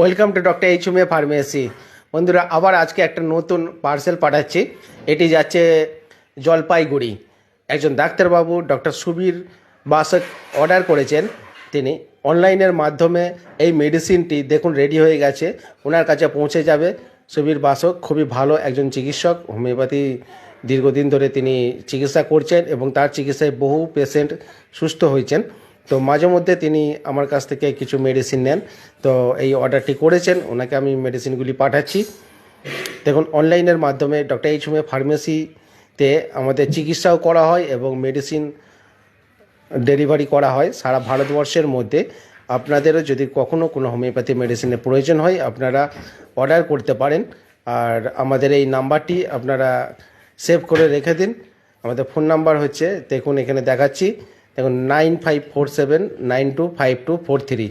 Welcome to doctor H M A pharmacy. বন্ধুরা, আবার আজকে একটা নতুন পার্সেল পাঠাচ্ছি। এটি যাচ্ছে জলপাইগুড়ি। একজন ডাক্তারবাবু, ডক্টর সুবীর বাসক অর্ডার করেছেন। তিনি অনলাইনের মাধ্যমে এই মেডিসিনটি দেখুন, রেডি হয়ে গেছে। ওনার কাছে পৌঁছে যাবে। সুবীর বাসক খুবই ভালো একজন চিকিৎসক। হোমিওপ্যাথি দীর্ঘদিন ধরে তিনি চিকিৎসা করছেন এবং তার চিকিৎসায় বহু পেশেন্ট সুস্থ হয়েছেন। তো মাঝে মধ্যে তিনি আমার কাছ থেকে কিছু মেডিসিন নেন। তো এই অর্ডারটি করেছেন, ওনাকে আমি মেডিসিনগুলি পাঠাচ্ছি। দেখুন অনলাইনের মাধ্যমে ডক্টর এইচ হোমে ফার্মেসিতে আমাদের চিকিৎসাও করা হয় এবং মেডিসিন ডেলিভারি করা হয় সারা ভারতবর্ষের মধ্যে। আপনাদেরও যদি কখনও কোনো হোমিওপ্যাথি মেডিসিনের প্রয়োজন হয়, আপনারা অর্ডার করতে পারেন। আর আমাদের এই নাম্বারটি আপনারা সেভ করে রেখে দিন। আমাদের ফোন নাম্বার হচ্ছে, দেখুন, এখানে দেখাচ্ছি। দেখুন nine five four seven nine two five two four three